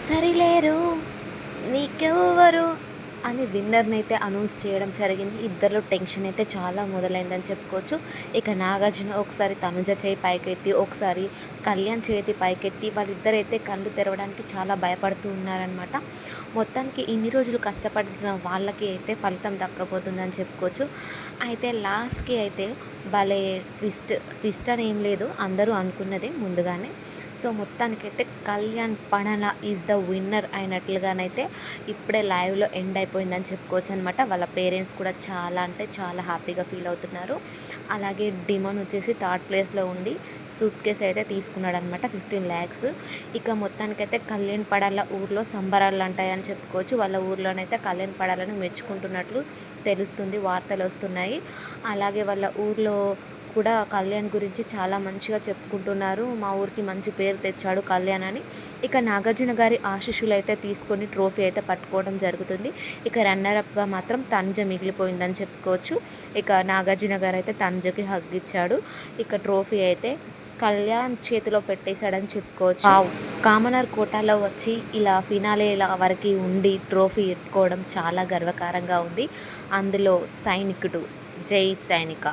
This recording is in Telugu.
సరిలేరు నీకెవ్వరు? అని విన్నర్ని అయితే అనౌన్స్ చేయడం జరిగింది. ఇద్దరిలో టెన్షన్ అయితే చాలా మొదలైందని చెప్పుకోవచ్చు. ఇక నాగార్జున ఒకసారి తనుజ చేయి పైకెత్తి ఒకసారి కళ్యాణ్ చేతి పైకెత్తి వాళ్ళిద్దరైతే కళ్ళు తెరవడానికి చాలా భయపడుతూ ఉన్నారనమాట మొత్తానికి ఇన్ని రోజులు కష్టపడిన వాళ్ళకి అయితే ఫలితం దక్కబోతుందని చెప్పుకోవచ్చు. అయితే లాస్ట్కి అయితే భలే ట్విస్ట్ ట్విస్ట్ అని ఏం లేదు. అందరూ అనుకున్నదే ముందుగానే. సో మొత్తానికైతే కళ్యాణ్ పణన ఈజ్ ద విన్నర్ అయినట్లుగానైతే ఇప్పుడే లైవ్లో ఎండ్ అయిపోయిందని చెప్పుకోవచ్చు అనమాట వాళ్ళ పేరెంట్స్ కూడా చాలా అంటే చాలా హ్యాపీగా ఫీల్ అవుతున్నారు. అలాగే డిమాన్ వచ్చేసి థర్డ్ ప్లేస్లో ఉండి సూట్ కేస్ అయితే తీసుకున్నాడు అనమాట ఫిఫ్టీన్ ల్యాక్స్ ఇక మొత్తానికైతే కళ్యాణ్ పడాల ఊర్లో సంబరాలు అంటాయని చెప్పుకోవచ్చు. వాళ్ళ ఊర్లోనైతే కళ్యాణ్ పడాలని మెచ్చుకుంటున్నట్లు తెలుస్తుంది వార్తలు వస్తున్నాయి. అలాగే వాళ్ళ ఊర్లో కూడా కళ్యాణ్ గురించి చాలా మంచిగా చెప్పుకుంటున్నారు. మా ఊరికి మంచి పేరు తెచ్చాడు కళ్యాణ్ అని. ఇక నాగార్జున గారి ఆశీస్సులు అయితే తీసుకొని ట్రోఫీ అయితే పట్టుకోవడం జరుగుతుంది. ఇక రన్నర్ అప్గా మాత్రం తనుజ మిగిలిపోయిందని చెప్పుకోవచ్చు. ఇక నాగార్జున గారు అయితే తనుజకి హగ్ ఇచ్చాడు. ఇక ట్రోఫీ అయితే కళ్యాణ్ చేతిలో పెట్టేశాడని చెప్పుకోవచ్చు. వావ్. కామనర్ కోటాలో వచ్చి ఇలా ఫినాలే ఇలా వరకు ఉండి ట్రోఫీ ఎత్తుకోవడం చాలా గర్వకారంగా ఉంది. అందులో సైనికుడు జై సైనిక.